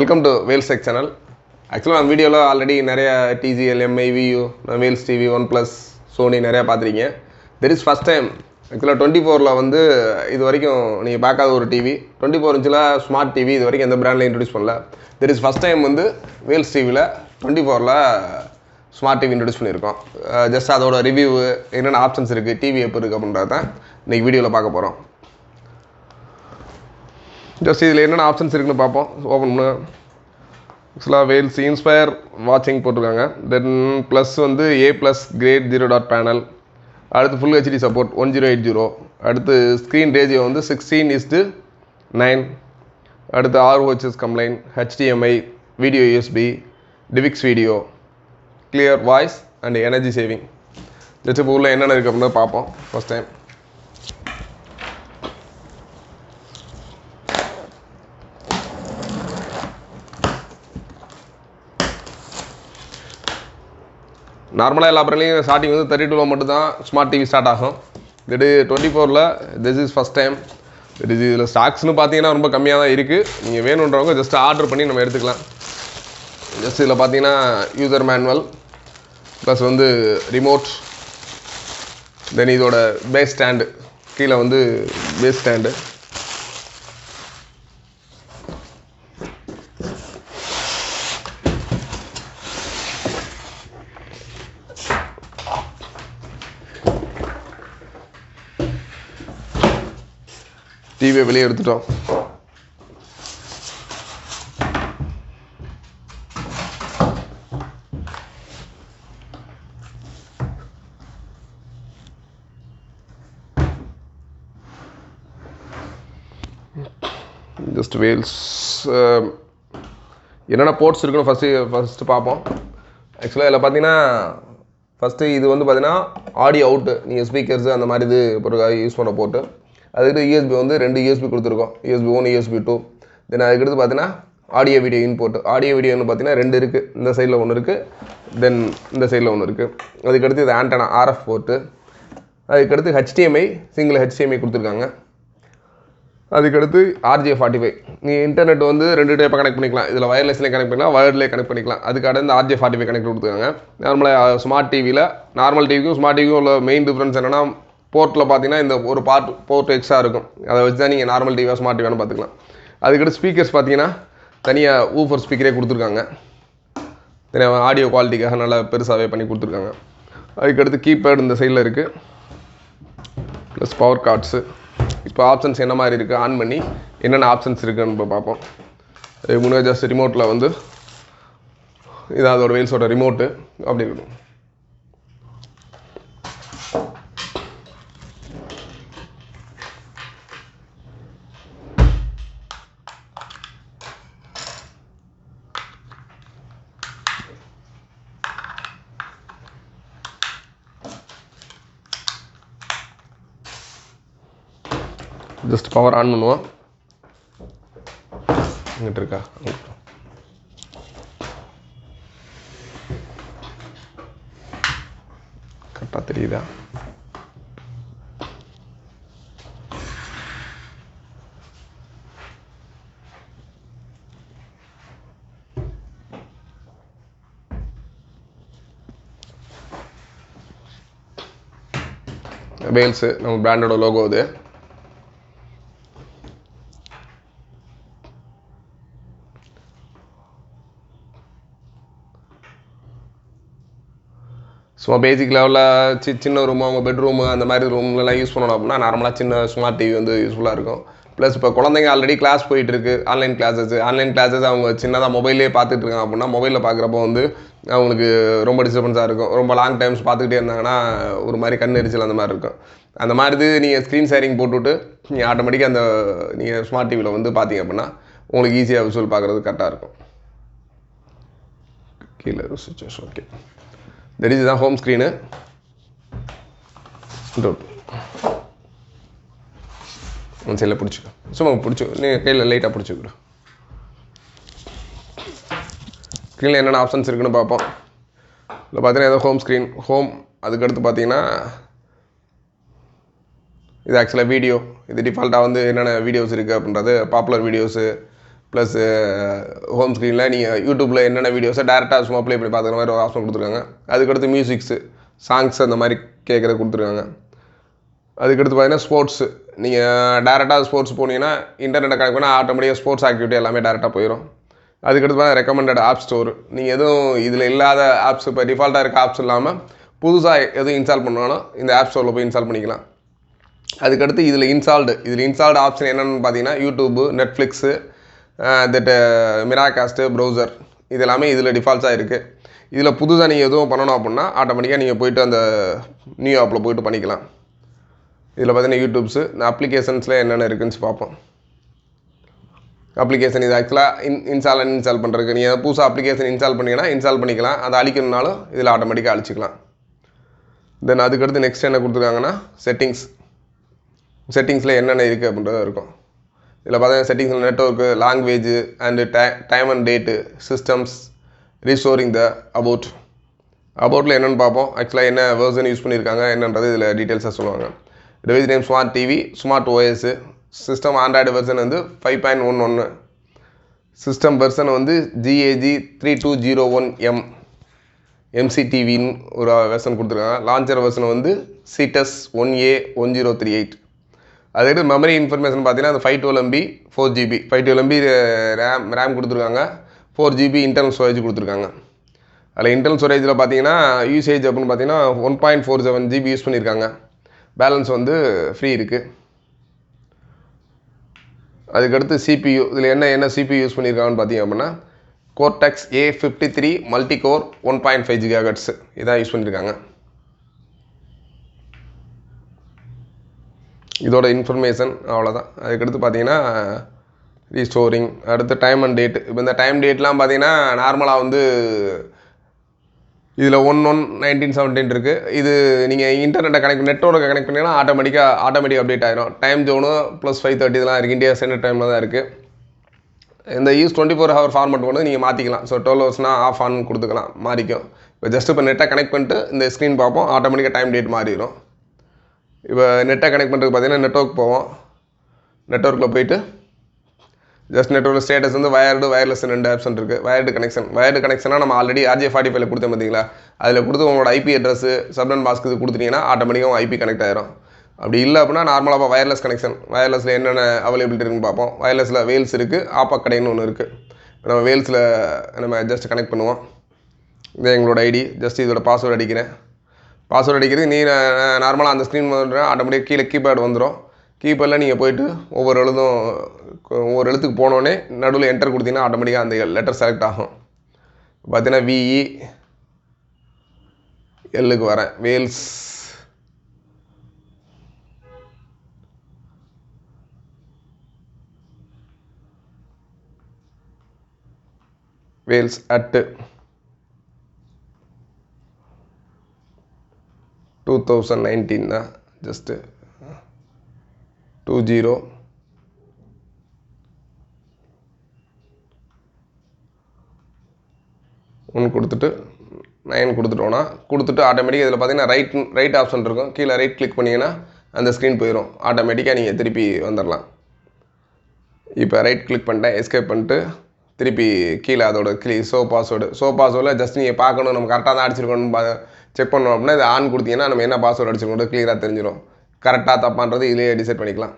Welcome to Vels tech channel ஆக்சுவலாக நான் வீடியோவில் ஆல்ரெடி நிறையா TCL Mi Vels TV one plus Sony நிறையா பார்த்துருக்கீங்க. தெர் இஸ் ஃபஸ்ட் டைம் ஆக்சுவலாக டுவெண்ட்டி ஃபோரில் வந்து இது வரைக்கும் நீங்கள் பார்க்காத ஒரு டிவி டுவெண்ட்டி ஃபோர் இன்ச்சில் ஸ்மார்ட் டிவி இது வரைக்கும் எந்த பிராண்டில் இன்ட்ரடியூஸ் பண்ணல. தெர் இஸ் ஃபஸ்ட் டைம் வந்து வேல்ஸ் டிவியில் டுவெண்ட்டி ஃபோரில் ஸ்மார்ட் டிவி இன்ட்ரடியூஸ் பண்ணியிருக்கோம். Uh, ஜஸ்ட் அதோட ரிவ்யூ என்னென்ன ஆப்ஷன்ஸ் இருக்குது டிவி எப்போ இருக்குது அப்படின்றத தான் இன்றைக்கி வீடியோவில் பார்க்க போகிறோம் ஜஸ்ட் இதில் என்னென்ன ஆப்ஷன்ஸ் இருக்குன்னு பார்ப்போம். ஓப்பன் பண்ணு. ஆக்சுவலாக வேல்ஸ் இன்ஸ்பயர் வாட்சிங் போட்டிருக்காங்க. தென் ப்ளஸ் வந்து A plus grade zero dot panel அடுத்து full HD support one zero eight zero அடுத்து ஸ்க்ரீன் ரேஜியோ வந்து சிக்ஸ்டீன் இஸ்டு நைன் அடுத்து ROHS compliant HDMI video USB DivX video clear voice and energy saving just இப்போ உள்ள என்னென்ன இருக்குது அப்படின்னு பார்ப்போம். ஃபஸ்ட் டைம் நார்மலாக எல்லா பிறலையும் ஸ்டார்டிங் வந்து தேர்ட்டி டூவில் மட்டும் தான் ஸ்மார்ட் டிவி ஸ்டார்ட் ஆகும். இது டுவெண்ட்டி ஃபோரில் திஸ் இஸ் ஃபஸ்ட் டைம் இது இதில் ஸ்டாக்ஸ்னு பார்த்தீங்கன்னா ரொம்ப கம்மியாக தான் இருக்குது நீங்கள் வேணுன்றவங்க ஜஸ்ட் ஆர்டர் பண்ணி நம்ம எடுத்துக்கலாம். ஜஸ்ட் இதில் பார்த்தீங்கன்னா யூசர் மேனுவல் ப்ளஸ் வந்து ரிமோட் தென் இதோட பேஸ் ஸ்டாண்டு கீழே வந்து பேஸ் ஸ்டாண்டு டிவியை வெளியே எடுத்துட்டோம். ஜஸ்ட் வேல்ஸ் um, என்னென்ன போர்ட்ஸ் இருக்குன்னு ஃபஸ்ட்டு ஃபஸ்ட்டு பார்ப்போம். ஆக்சுவலாக இதில் பார்த்தீங்கன்னா ஃபஸ்ட்டு இது வந்து பார்த்தீங்கன்னா ஆடியோ அவுட்டு நீங்கள் ஸ்பீக்கர்ஸு அந்த மாதிரி இது பொருட்கள் யூஸ் பண்ண போட்டு அதுக்கிட்ட யூஎஸ்பி வந்து ரெண்டு யூஎஸ்பி கொடுத்துருக்கோம். USB one USB two then அதுக்கடுத்து பார்த்தீங்கன்னா ஆடியோ வீடியோ இன்போர்ட் ஆடியோ வீடியோன்னு பார்த்தீங்கன்னா ரெண்டு இருக்குது இந்த சைடில் ஒன்று இருக்குது தென் இந்த சைடில் ஒன்று இருக்குது அதுக்கடுத்து இது ஆண்டனா ஆர்எஃப் போர்ட்டு அதுக்கடுத்து ஹெச்டிஎம்ஐ சிங்கிள் ஹெச்டிஎம்ஐ கொடுத்துருக்காங்க. அதுக்கடுத்து ஆர்ஜே ஃபார்ட்டி ஃபைவ் நீ இன்டர்நெட் வந்து ரெண்டு டைப்பாக கனெக்ட் பண்ணிக்கலாம். இதில் வயர்லெஸ்லேயே கனெக்ட் பண்ணிக்கலாம் வயர்லேயே கனெக்ட் பண்ணிக்கலாம். அதுக்கடுத்து ஆர்ஜே ஃபார்ட்டி ஃபைவ் கனெக்ட் கொடுத்துருக்காங்க. நார்மலாக ஸ்மார்ட் டிவியில் நார்மல் டிவிக்கும் ஸ்மார்ட் டிவிக்கும் உள்ள மெயின் டிஃப்ரென்ஸ் என்னென்னா போர்ட்டில் பார்த்தீங்கன்னா இந்த ஒரு பார்ட் போர்ட் எக்ஸ்ட்ரா இருக்கும். அதை வச்சு தான் நீங்கள் நார்மல் டிவியாக ஸ்மார்ட் டிவியானு பார்த்துக்கலாம். அதுக்கடுத்து ஸ்பீக்கர்ஸ் பார்த்தீங்கன்னா தனியாக ஊஃபர் ஸ்பீக்கரே கொடுத்துருக்காங்க. தனியாக ஆடியோ குவாலிட்டிக்காக நல்லா பெருசாகவே பண்ணி கொடுத்துருக்காங்க. அதுக்கடுத்து கீபேட் இந்த சைடில் இருக்குது ப்ளஸ் பவர் கார்ட்ஸு இப்போ ஆப்ஷன்ஸ் என்ன மாதிரி இருக்குது ஆன் பண்ணி என்னென்ன ஆப்ஷன்ஸ் இருக்குன்னு இப்போ பார்ப்போம். முன்னாடி ஜஸ்ட் ரிமோட்டில் வந்து இதான் அதோட வேல்ஸோட ரிமோட்டு அப்படி இருக்கணும் ஜஸ்ட் பவர் ஆன் பண்ணுவோம். இங்கிட்டு இருக்கா? கரெக்டாக தெரியுதா? வேல்ஸு நம்ம பிராண்டோட லோகோ அது சும்மா பேசிக் லெவலில் சி சின்ன ரூமு அவங்க பெட்ரூமு அந்த மாதிரி ரூம்லலாம் யூஸ் பண்ணணும் அப்படின்னா நார்மலாக சின்ன ஸ்மார்ட் டிவி வந்து யூஸ்ஃபுல்லாக இருக்கும். ப்ளஸ் இப்போ குழந்தைங்க ஆல்ரெடி கிளாஸ் போயிட்டு இருக்கு. ஆன்லைன் கிளாஸஸ் ஆன்லைன் கிளாஸஸ் அவங்க சின்னதாக மொபைலே பார்த்துட்டு இருக்காங்க அப்படின்னா மொபைலில் பார்க்குறப்போ வந்து அவங்களுக்கு ரொம்ப டிஸ்டர்பன்ஸாக இருக்கும். ரொம்ப லாங் டைம்ஸ் பார்த்துக்கிட்டே இருந்தாங்கன்னா ஒரு மாதிரி கண் எரிச்சல் அந்த மாதிரி இருக்கும். அந்த மாதிரி இது நீங்கள் ஸ்க்ரீன் ஷேரிங் போட்டுவிட்டு நீங்கள் ஆட்டோமேட்டிக்காக அந்த நீங்கள் ஸ்மார்ட் டிவியில் வந்து பார்த்தீங்க அப்படின்னா உங்களுக்கு ஈஸியாக விசுவல் பார்க்குறது கரெக்டாக இருக்கும். கீழே சுச்சுவேஷன் ஓகே தட் இஸ் தான் ஹோம் ஸ்க்ரீனு ஒன் சைடில் பிடிச்சிக்கோ. சும்மா பிடிச்சி நீங்கள் கையில் லைட்டாக பிடிச்சிக்கிறோம் ஸ்க்ரீனில் என்னென்ன ஆப்ஷன்ஸ் இருக்குன்னு பார்ப்போம். இல்லை பார்த்தீங்கன்னா ஏதோ ஹோம் ஸ்க்ரீன் ஹோம் அதுக்கடுத்து பார்த்தீங்கன்னா இது ஆக்சுவலாக வீடியோ இது டிஃபால்ட்டாக வந்து என்னென்ன வீடியோஸ் இருக்குது அப்படின்றது பாப்புலர் வீடியோஸு ப்ளஸ் ஹோம் ஸ்க்ரீனில் நீங்கள் யூடியூப்பில் என்னென்ன வீடியோஸை டேரெக்டாக சும்மா ப்ளே பண்ணி பார்க்குற மாதிரி ஒரு ஆப்ஷன் கொடுத்துருக்காங்க. அதுக்கடுத்து மியூசிக்ஸு சாங்ஸ் அந்த மாதிரி கேட்குறது கொடுத்துருக்காங்க. அதுக்கடுத்து பார்த்தீங்கன்னா ஸ்போர்ட்ஸு நீங்கள் டேரெக்டாக ஸ்போர்ட்ஸ் போனீங்கன்னா இன்டர்நெட்டை கனெக்ட் பண்ணால் ஆட்டோமேட்டிக்காக ஸ்போர்ட்ஸ் ஆக்டிவிட்டி எல்லாமே டேரெக்டாக போயிடும் அதுக்கடுத்து பார்த்தா ரெக்கமெண்டட் ஆப் ஸ்டோர் நீங்கள் எதுவும் இதில் இல்லாத ஆப்ஸ் இப்போ டிஃபால்ட்டாக இருக்க ஆப்ஸ் இல்லாமல் புதுசாக எதுவும் இன்ஸ்டால் பண்ணாலும் இந்த ஆப் ஸ்டோரில் போய் இன்ஸ்டால் பண்ணிக்கலாம். அதுக்கடுத்து இதில் இன்ஸ்டால்டு இதில் இன்ஸ்டால்டு ஆப்ஷன் என்னென்னு பார்த்தீங்கன்னா YouTube Netflix that Miracast browser இது எல்லாமே இதில் டிஃபால்ட்ஸாக இருக்குது இதில் புதுசாக நீங்கள் எதுவும் பண்ணணும் அப்படின்னா ஆட்டோமேட்டிக்காக நீங்கள் போய்ட்டு அந்த நியூ ஆப்பில் போய்ட்டு பண்ணிக்கலாம். இதில் பார்த்தீங்கன்னா யூடியூப்ஸு இந்த அப்ளிகேஷன்ஸில் என்னென்ன இருக்குன்னு பார்ப்போம். அப்ளிகேஷன் இது ஆக்சுவலாக இன் இன்ஸ்டால் இன்ஸ்டால் பண்ணுறதுக்கு நீங்கள் புதுசாக அப்ளிகேஷன் இன்ஸ்டால் பண்ணிங்கன்னா இன்ஸ்டால் பண்ணிக்கலாம். அதை அழிக்கணுனாலும் இதில் ஆட்டோமேட்டிக்காக அழிச்சிக்கலாம். தென் அதுக்கடுத்து நெக்ஸ்ட் என்ன கொடுத்துருக்காங்கன்னா செட்டிங்ஸ் செட்டிங்ஸில் என்னென்ன இருக்குது அப்படின்றது இருக்கும். இதில் பார்த்தீங்கன்னா செட்டிங்ஸில் network language and time time and date systems restoring the about அபவுட்டில் என்னென்னு பார்ப்போம். ஆக்சுவலாக என்ன வேர்ஷன் யூஸ் பண்ணியிருக்காங்க என்னன்றது இதில் டீட்டெயில்ஸாக சொல்லுவாங்க. Device name smart TV smart OS system Android version வந்து ஃபைவ் பாயிண்ட் ஒன் ஒன்று சிஸ்டம் வெர்ஷன் வந்து GAG three two zero one M எம்சிடிவின்னு ஒரு வெர்ஷன் கொடுத்துருக்காங்க. லான்ச்சர் வெர்ஷன் வந்து சிடஸ் one A one zero three eight அதுக்கு மெமரி இன்ஃபர்மேஷன் பார்த்தீங்கன்னா அது five twelve MB four GB five twelve MB RAM RAM கொடுத்துருக்காங்க. Four GB internal storage கொடுத்துருக்காங்க. அதில் internal ஸ்டோரேஜில் பார்த்தீங்கன்னா யூசேஜ் அப்படின்னு பார்த்தீங்கன்னா one point four seven GB use பண்ணியிருக்காங்க பேலன்ஸ் வந்து ஃப்ரீ இருக்குது அதுக்கடுத்து சிபியூ இதில் என்ன என்ன சிபியூ யூஸ் பண்ணியிருக்காங்கன்னு பார்த்தீங்க அப்படின்னா Cortex A fifty three multi core one point five gigahertz இதான் யூஸ் பண்ணியிருக்காங்க இதோட இன்ஃபர்மேஷன் அவ்வளோதான் அதுக்கடுத்து பார்த்தீங்கன்னா ரீஸ்டோரிங் அடுத்து டைம் அண்ட் டேட் இப்போ இந்த டைம் டேட்லாம் பார்த்தீங்கன்னா நார்மலாக வந்து இதில் ஒன் ஒன் நைன்டீன் செவன்டீன் இருக்குது இது நீங்கள் இன்டர்நெட்டை கனெக்ட் நெட்ஒர்க்கை கனெக்ட் பண்ணிங்கன்னா ஆட்டோமேட்டிக்காக ஆட்டோமேட்டிக் அப்டேட் ஆகிடும் time zone plus five thirty இதெல்லாம் இருக்குது இந்தியா ஸ்டாண்டர்ட் டைமில் தான் இருக்குது இந்த use twenty four hour format வந்து நீங்கள் மாற்றிக்கலாம் ஸோ டுவெல் ஹவர்ஸ்னால் ஆஃப் ஆன் கொடுத்துக்கலாம். மாறிக்கும். இப்போ ஜஸ்ட் இப்போ நெட்டை கனெக்ட் பண்ணிட்டு இந்த ஸ்க்ரீன் பார்ப்போம். ஆட்டோமேட்டிக்காக டைம் டேட் மாறிடும் இப்போ நெட்டை கனெக்ட் பண்ணுறதுக்கு பார்த்தீங்கன்னா நெட்ஒர்க் போவோம். நெட்ஒர்க்கில் போயிட்டு ஜஸ்ட் நெட்ஒர்க் ஸ்டேட்டஸ் வந்து வயர்டு வயர்லெஸ் ரெண்டு ஆப்ஷன் இருக்குது வயர்டு கனெக்ஷன் வயர்டு கனெக்ஷனாக நம்ம ஆல்ரெடி ஆர்ஜே ஃபார்ட்டி ஃபைவ்ல கொடுத்தோம் பார்த்தீங்களா? அதில் கொடுத்து உங்களோட ஐபி அட்ரஸ் சப்டன் மாஸ்க்கு இது கொடுத்துட்டீங்கன்னா ஆட்டோமேட்டிக்காக உங்கள் ஐபி கனெக்ட் ஆயிரும். அப்படி இல்லை அப்படின்னா நார்மலாக வயர்லெஸ் கனெக்ஷன் வயர்லெஸில் என்னென்ன அவைலபிலிட்டி இருக்குன்னு பார்ப்போம். வயர்லெஸில் வேல்ஸ் இருக்குது ஆப்பா கடைன்னு ஒன்று இருக்குது நம்ம வேல்ஸில் நம்ம ஜஸ்ட் கனெக்ட் பண்ணுவோம். இதே எங்களோட ஐடி ஜஸ்ட் இதோட பாஸ்வேர்டு அடிக்கிறேன். பாஸ்வேர்டு அடிக்கிறது நீ நார்மலாக அந்த ஸ்க்ரீன் ஆட்டோமேட்டிக் கீழே கீபேட் வந்துடும் கீபேடில் நீங்கள் போயிட்டு ஒவ்வொரு எழுதும் ஒவ்வொரு எழுத்துக்கு போனோடனே நடுவில் என்டர் கொடுத்தீங்கன்னா ஆட்டோமேட்டிக்காக அந்த லெட்டர் செலக்ட் ஆகும். பார்த்தீங்கன்னா விஇ எல்லுக்கு e, வரேன். Vels Vels at two thousand nineteen தான். ஜஸ்ட்டு டூ ஜீரோ ஒன்று கொடுத்துட்டு நைன் கொடுத்துட்டோன்னா கொடுத்துட்டு ஆட்டோமேட்டிக்காக இதில் பார்த்தீங்கன்னா ரைட் ரைட் ஆப்ஷன் இருக்கும். கீழே ரைட் கிளிக் பண்ணிங்கன்னா அந்த ஸ்க்ரீன் போயிடும் ஆட்டோமேட்டிக்காக நீங்கள் திருப்பி வந்துடலாம் இப்போ ரைட் கிளிக் பண்ணிட்டேன். எஸ்கேப் பண்ணிட்டு திருப்பி கீழே அதோட கிளி ஷோ பாஸ்வேர்டு ஷோ பாஸ்வேர்டில் ஜஸ்ட் நீங்கள் பார்க்கணும். நம்ம கரெக்டாக தான் அடிச்சிருக்கணும் பா செக் பண்ணோம் அப்படின்னா இது ஆன் கொடுத்தீங்கன்னா நம்ம என்ன பாஸ்வேர்டு அடிச்சிருக்கோம் கிளியராக தெரிஞ்சிடும் கரெக்டாக தப்பான்றது இதிலேயே டிசைட் பண்ணிக்கலாம்.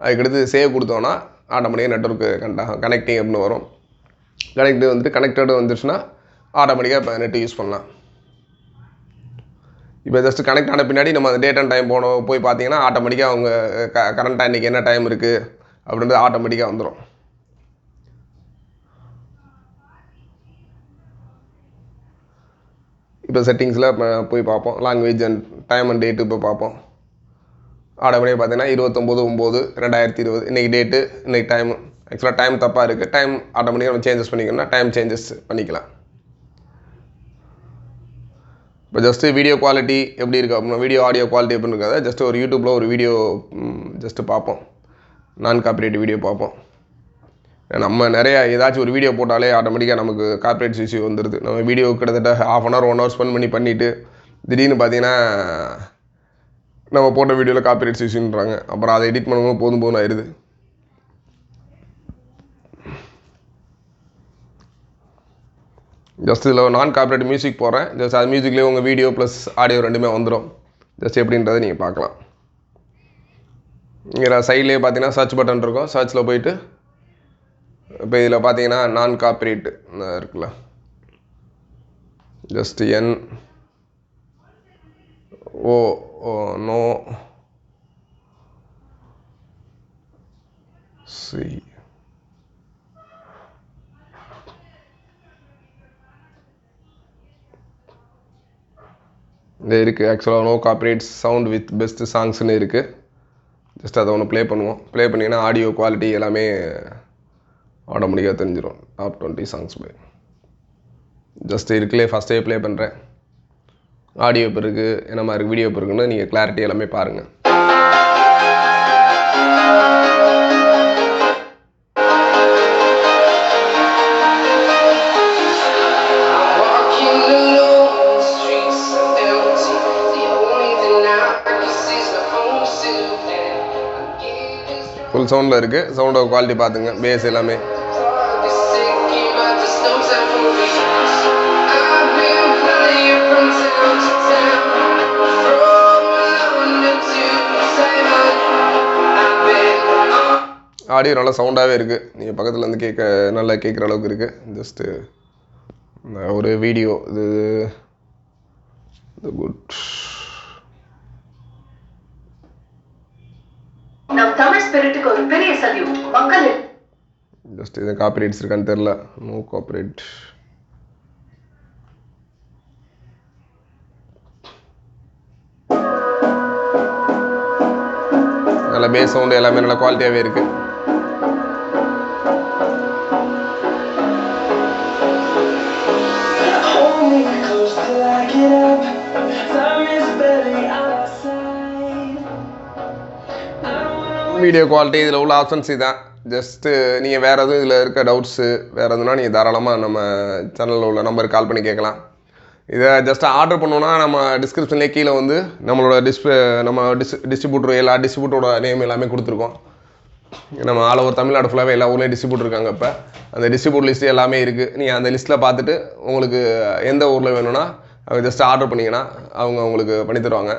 அதுக்கடுத்து சேவ் கொடுத்தோன்னா ஆட்டோமேட்டிக்காக நெட்ஒர்க்கு கனெக்ட் ஆகும். கனெக்டிங் அப்படின்னு வரும். கனெக்ட் வந்துட்டு கனெக்டடு வந்துருச்சுன்னா ஆட்டோமேட்டிக்காக இப்போ நெட் யூஸ் பண்ணலாம். இப்போ ஜஸ்ட் கனெக்ட் ஆன பின்னாடி நம்ம அந்த டேட் அண்ட் டைம் போனோம் போய் பார்த்தீங்கன்னா ஆட்டோமேட்டிக்காக அவங்க க கரண்ட்டாக இன்றைக்கி என்ன டைம் இருக்குது அப்படின்றது ஆட்டோமேட்டிக்காக வந்துடும் இப்போ செட்டிங்ஸில் போய் பார்ப்போம். Language and time and date இப்போ பார்ப்போம். ஆட்டோமேட்டிக்காக பார்த்தீங்கன்னா இருபத்தொம்போது ஒம்பது ரெண்டாயிரத்தி இருபது. இன்றைக்கி டேட்டு இன்றைக்கி டைம் ஆக்சுவலாக டைம் தப்பாக இருக்குது டைம் ஆட்டோமேட்டிக்காக நம்ம சேஞ்சஸ் பண்ணிக்கணும்னா டைம் சேஞ்சஸ் பண்ணிக்கலாம். இப்போ ஜஸ்ட்டு வீடியோ குவாலிட்டி எப்படி இருக்குது அப்படின்னா வீடியோ ஆடியோ குவாலிட்டி எப்படி இருக்காது ஜஸ்ட் ஒரு யூடியூப்பில் ஒரு வீடியோ ஜஸ்ட்டு பார்ப்போம். நான் காப்பிரைட் வீடியோ பார்ப்போம். நம்ம நிறைய ஏதாச்சும் ஒரு வீடியோ போட்டாலே ஆட்டோமேட்டிக்காக நமக்கு கார்பரேட் இஷ்யூ வந்துடுது நம்ம வீடியோ கிட்டத்தட்ட half an hour one hour spend பண்ணி பண்ணிவிட்டு திடீர்னு பார்த்தீங்கன்னா நம்ம போட்ட வீடியோவில் காப்பிரைட் இஷ்யூன்றாங்க அப்புறம் அதை எடிட் பண்ணும்போது போதும் போதும் ஆயிடுது ஜஸ்ட் இதில் நான் கார்பரேட் மியூசிக் போகிறேன் ஜஸ்ட் அது மியூசிக்லேயே உங்கள் வீடியோ ப்ளஸ் ஆடியோ ரெண்டுமே வந்துடும் ஜஸ்ட் எப்படின்றத நீங்கள் பார்க்கலாம். இங்கே சைட்லேயே பார்த்தீங்கன்னா சர்ச் பட்டன் இருக்கும். சர்ச்சில் போயிட்டு இப்போ இதில் பார்த்தீங்கன்னா நான் காப்பரேட் இருக்குல்ல. Just N O O no C இந்த இருக்குது ஆக்சுவலாக no copyright sound with best சாங்ஸ்னு இருக்குது ஜஸ்ட் அதை ஒன்று ப்ளே பண்ணுவோம். ப்ளே பண்ணிங்கன்னா ஆடியோ குவாலிட்டி எல்லாமே ஆட்டோமேட்டிக்காக தெரிஞ்சிடும் டாப் டுவெண்ட்டி சாங்ஸ் போய் ஜஸ்ட் இருக்குல்லே ஃபஸ்ட்டே ப்ளே பண்ணுறேன் ஆடியோ இப்போ இருக்குது என்ன மாதிரி வீடியோ இப்போ இருக்குன்னு நீங்கள் கிளாரிட்டி எல்லாமே பாருங்கள் ஃபுல் சவுண்டில் இருக்குது சவுண்டோட குவாலிட்டி பார்த்துங்க பேஸ் எல்லாமே. ஆடியோ நல்லா சவுண்டாகவே இருக்குது நீங்கள் பக்கத்தில் இருந்து கேட்க நல்லா கேட்குற அளவுக்கு இருக்குது ஜஸ்ட்டு ஒரு வீடியோ இது குட் ஜஸ்ட் இது காப்பிரைட்ஸ் இருக்கான்னு தெரில நோ காப்பிரைட் நல்ல பேஸ் சவுண்டு எல்லாமே நல்ல குவாலிட்டியாகவே இருக்குது வீடியோ குவாலிட்டி இதில் உள்ள ஆப்ஷன்ஸ் இதான். ஜஸ்ட்டு நீங்கள் வேறு எதுவும் இதில் இருக்க டவுட்ஸு வேறு எதுனா நீங்கள் தாராளமாக நம்ம சேனலில் உள்ள நம்பருக்கு கால் பண்ணி கேட்கலாம். இதை ஜஸ்ட் ஆர்டர் பண்ணோன்னா நம்ம டிஸ்கிரிப்ஷன்லேயே கீழே வந்து நம்மளோட டிஸ்ப நம்ம டிஸ் டிஸ்ட்ரிபியூட்டர் எல்லா டிஸ்ட்ரிபியூட்டரோட நேம் எல்லாமே கொடுத்துருக்கோம். நம்ம ஆல் ஓவர் தமிழ்நாடு ஃபுல்லாகவே எல்லா ஊர்லேயும் டிஸ்ட்ரிபியூட் இருக்காங்க இப்போ. அந்த டிஸ்ட்ரிபியூட் லிஸ்ட் எல்லாமே இருக்குது நீங்கள் அந்த லிஸ்ட்டில் பார்த்துட்டு உங்களுக்கு எந்த ஊரில் வேணும்னா அவங்க ஜஸ்ட் ஆர்டர் பண்ணிங்கன்னா அவங்க உங்களுக்கு பண்ணி தருவாங்க.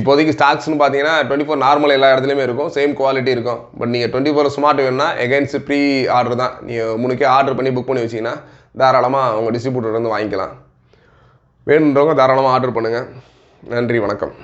இப்போதைக்கு ஸ்டாக்ஸ்னு பார்த்தீங்கன்னா டுவெண்ட்டி ஃபோர் நார்மல் எல்லா இடத்துலையுமே இருக்கும். சேம் குவாலிட்டி இருக்கும். பட் நீங்கள் டுவெண்ட்டி ஃபோர் ஸ்மார்ட் வேணும்னா எகைன்ஸ்ட் ப்ரீ ஆர்டர் தான். நீங்கள் முன்னுக்கே ஆர்டர் பண்ணி புக் பண்ணி வச்சிங்கன்னா தாராளமாக அவங்க டிஸ்ட்ரிபியூட்டர் வந்து வாங்கிக்கலாம். வேணுன்றவங்க தாராளமாக ஆர்டர் பண்ணுங்கள் நன்றி வணக்கம்.